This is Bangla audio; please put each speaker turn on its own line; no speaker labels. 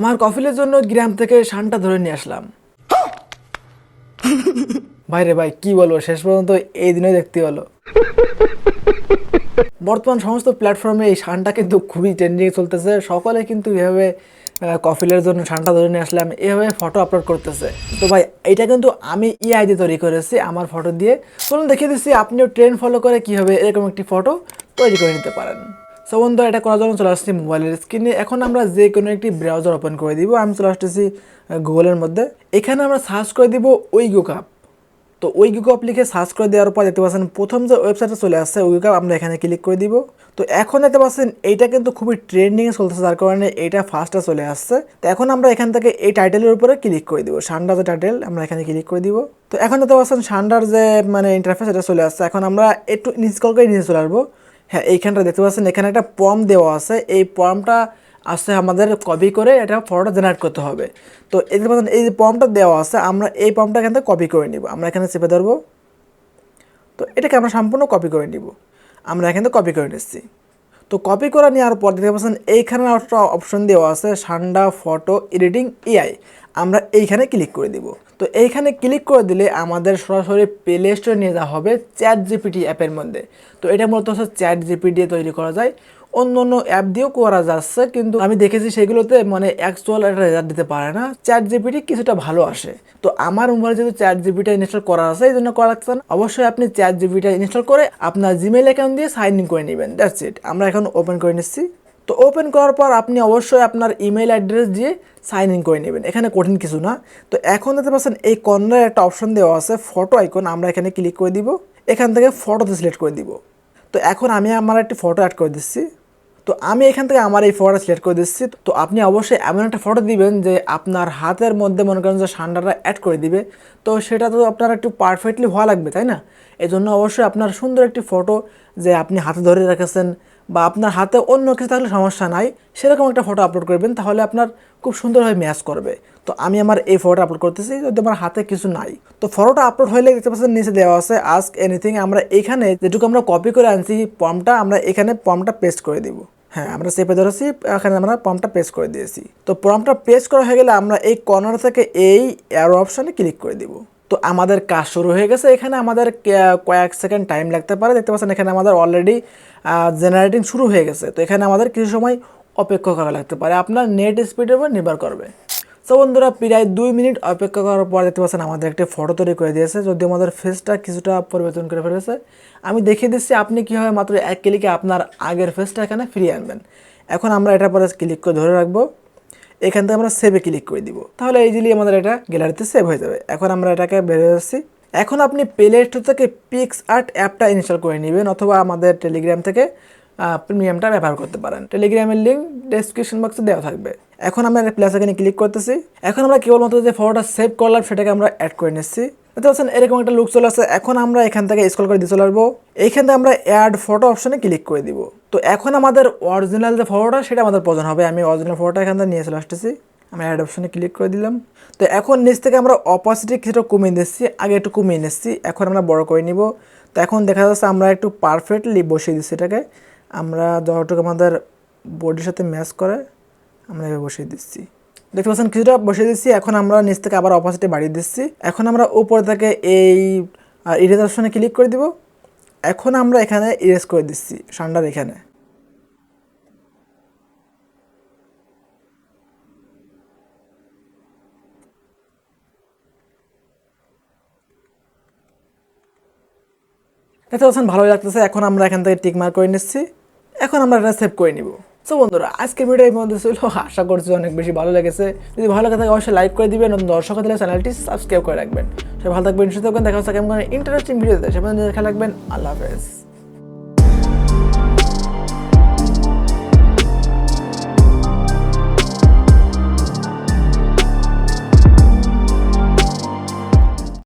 আমার কফিলের জন্য গ্রাম থেকে শানটা ধরে নিয়ে আসলাম। ভাইরে ভাই, কি বলব, শেষ পর্যন্ত এই দিনে দেখতে হলো। বর্তমান সমস্ত প্ল্যাটফর্মে এই শানটা কিন্তু খুবই ট্রেন্ডিং চলতেছে। সকলে কিন্তু এভাবে কফিলের জন্য শানটা ধরে নিয়ে আসলাম, এভাবে ফটো আপলোড করতেছে। তো ভাই এটা কিন্তু আমি ই আইডি তৈরি করেছি আমার ফটো দিয়ে। চলুন দেখিয়ে দিচ্ছি, আপনিও ট্রেন্ড ফলো করে কীভাবে এরকম একটি ফটো তৈরি করে নিতে পারেন। সো বন্ধু এটা করার জন্য চলে আসছি মোবাইলের স্ক্রিনে এখন আমরা যে কোনো একটি ব্রাউজার ওপেন করে দিব। আমি চলে আসতেছি গুগলের মধ্যে। এখানে আমরা সার্চ করে দিব ওইগো কাপ তো ওই গুগল লিখে সার্চ করে দেওয়ার পর দেখতে পাচ্ছেন, প্রথম যে ওয়েবসাইটে চলে আসছে ওই গুগল আমরা এখানে ক্লিক করে দিব। তো এখন দেখতে পাচ্ছেন, এইটা কিন্তু খুবই ট্রেন্ডিংয়ে চলতেছে, যার কারণে এইটা ফার্স্টে চলে আসছে। তো এখন আমরা এখান থেকে এই টাইটেলের উপরে ক্লিক করে দিব। সান্ডার যে টাইটেল আমরা এখানে ক্লিক করে দিব। তো এখন দেখতে পাচ্ছেন সান্ডার যে মানে ইন্টারফেস এটা চলে আসছে। এখন আমরা একটু ইনস্টল করে নিয়ে চলে আসব। হ্যাঁ এইখানটা দেখতে পাচ্ছেন, এখানে একটা পম দেওয়া আছে। এই পমটা আসছে আমাদের কপি করে এটা ফটোটা জেনারেট করতে হবে। তো এই যে এই যে পমটা দেওয়া আছে, আমরা এই পমটা এখান থেকে কপি করে নিব। আমরা এখানে চেপে ধরবো। তো এটাকে আমরা সম্পূর্ণ কপি করে নিব। আমরা এখান থেকে কপি করে নিচ্ছি। তো কপি করে নেওয়ার পর দেখতে পাচ্ছেন, এইখানে একটা অপশন দেওয়া আছে, সান্ডা ফটো এডিটিং এআই আমরা এইখানে ক্লিক করে দিব। তো এইখানে ক্লিক করে দিলে আমাদের সরাসরি প্লে স্টোরে নিয়ে যাওয়া হবে চ্যাট জিপিটি অ্যাপের মধ্যে। তো এটা মূলত হচ্ছে চ্যাট জিপি দিয়ে তৈরি করা যায়। অন্য অন্য অ্যাপ দিয়েও করা যাচ্ছে, কিন্তু আমি দেখেছি সেগুলোতে মানে অ্যাকচুয়াল একটা রেজাল্ট দিতে পারে না। চ্যাট জিপিটি কিছুটা ভালো আসে। তো আমার মোবাইলে যেহেতু চ্যাট জিপিটা ইনস্টল করা আছে, এই জন্য করা লাগছে না। অবশ্যই আপনি চ্যাট জিপিটা ইনস্টল করে আপনার জিমেল অ্যাকাউন্ট দিয়ে সাইন ইন করে নেবেন। দ্যাটস ইট আমরা এখন ওপেন করে নিচ্ছি। তো ওপেন করার পর আপনি অবশ্যই আপনার ইমেল অ্যাড্রেস দিয়ে সাইন ইন করে নেবেন। এখানে কঠিন কিছু না। তো এখন দেখতে পাচ্ছেন এই কর্নারে একটা অপশন দেওয়া আছে ফটো আইকন আমরা এখানে ক্লিক করে দিব। এখান থেকে ফটোতে সিলেক্ট করে দিব। তো এখন আমি আমার একটি ফটো অ্যাড করে দিচ্ছি। তো আমি এখান থেকে আমার এই ফটোটা সিলেক্ট করে দিচ্ছি। তো আপনি অবশ্যই এমন একটা ফটো দিবেন যে আপনার হাতের মধ্যে মনে করেন যে সান্ডারটা অ্যাড করে দিবে। তো সেটা তো আপনার একটু পারফেক্টলি হওয়া লাগবে, তাই না? এই জন্য অবশ্যই আপনার সুন্দর একটি ফটো যে আপনি হাতে ধরে রেখেছেন বা আপনার হাতে অন্য কিছু থাকলে সমস্যা নাই, সেরকম একটা ফটো আপলোড করবেন, তাহলে আপনার খুব সুন্দরভাবে ম্যাচ করবে। তো আমি আমার এই ফটোটা আপলোড করতেছি, যদি আমার হাতে কিছু নাই। তো ফটোটা আপলোড হলে দেখতে পাচ্ছেন নিচে দেওয়া আছে আস্ক এনিথিং আমরা এখানে যেটুকু আমরা কপি করে আনছি ফর্মটা আমরা এখানে ফর্মটা পেস্ট করে দিব। হ্যাঁ আমরা চেপে ধরেছি, এখানে আমরা ফর্মটা পেস্ট করে দিয়েছি। তো ফর্মটা পেস্ট করা হয়ে গেলে আমরা এই কর্নার থেকে এই অ্যারো অপশানে ক্লিক করে দিব। তো আমাদের কাজ শুরু হয়ে গেছে। এখানে আমাদের কয়েক সেকেন্ড টাইম লাগতে পারে। দেখতে পাচ্ছেন এখানে আমাদের অলরেডি জেনারেটিং শুরু হয়ে গেছে। তো এখানে আমাদের কিছু সময় অপেক্ষা করা লাগতে পারে। আপনার নেট স্পিডের উপর নির্ভর করবে। তো বন্ধুরা, প্রায় দুই মিনিট অপেক্ষা করার পর দেখতে পাচ্ছেন আমাদের একটি ফটো তৈরি করে দিয়েছে। যদি আমাদের ফেসটা কিছুটা পরিবর্তন করে ফেলেছে। আমি দেখিয়ে দিচ্ছি, আপনি কীভাবে মাত্র এক ক্লিকে আপনার আগের ফেসটা এখানে ফিরিয়ে আনবেন। এখন আমরা এটার পরে ক্লিক করে ধরে রাখব। এখান থেকে আমরা সেভে ক্লিক করে দিব। তাহলে ইজিলি আমাদের এটা গ্যালারিতে সেভ হয়ে যাবে। এখন আমরা এটাকে হয়ে যাচ্ছি। এখন আপনি প্লে স্টোর থেকে পিক্স আর্ট অ্যাপটা ইনস্টল করে নেবেন অথবা আমাদের টেলিগ্রাম থেকে প্রিমিয়ামটা ব্যবহার করতে পারেন। টেলিগ্রামের লিঙ্ক ডেসক্রিপশন বক্সে দেওয়া থাকবে। এখন আমরা প্লাস এখানে ক্লিক করতেছি। এখন আমরা কেবলমাত্র যে ফটোটা সেভ করলাম, সেটাকে আমরা অ্যাড করে নিচ্ছি। দেখতে পাচ্ছেন, এরকম একটা লুক চলে আসছে। এখন আমরা এখান থেকে স্কল করে দিয়ে চলে আসব। এইখান থেকে আমরা অ্যাড ফটো অপশনে ক্লিক করে দিব। তো এখন আমাদের অরিজিনাল যে ফটোটা সেটা আমাদের প্রয়োজন হবে। আমি অরিজিনাল ফটোটা এখান থেকে নিয়ে চলে আসতেছি। আমি অ্যাড অপশনে ক্লিক করে দিলাম। তো এখন নিচ থেকে আমরা অপোজিটে কিছুটা কমিয়ে নিচ্ছি। আগে একটু কমিয়ে নিচ্ছি। এখন আমরা বড় করে নিব। তো এখন দেখা যাচ্ছে আমরা একটু পারফেক্টলি বসিয়ে দিচ্ছি এটাকে। আমরা যতটুকু আমাদের বডির সাথে ম্যাচ করে, আমরা এভাবে বসিয়ে দিচ্ছি। দেখতে পাচ্ছেন, কিছুটা বসিয়ে দিচ্ছি এখন আমরা নিচ থেকে আবার অপোজিটে বাড়িয়ে দিচ্ছি। এখন আমরা উপর থেকে এই ইরেজ অপশনে ক্লিক করে দিব। এখন আমরা এখানে ইরেজ করে দিচ্ছি সান্ডার এখানে। দেখতে পাচ্ছেন, ভালোই লাগতেছে। এখন আমরা এখান থেকে টিক মার্ক করে নিচ্ছি। এখন আমরা এটা সেভ করে নিব। সো বন্ধুরা, আজকের ভিডিও এই মধ্যে ছিল। আশা করছি অনেক বেশি ভালো লেগেছে। যদি ভালো লাগে থাকে, অবশ্যই লাইক করে দিবেন এবং দর্শক হলে চ্যানেলটি সাবস্ক্রাইব করে রাখবেন। সবাই ভালো থাকবেন, সুস্থ থাকবেন। দেখা হচ্ছে কেমন ইন্টারেস্টিং ভিডিওতে সেখানে দেখা রাখবেন। আল্লাহ হাফেজ।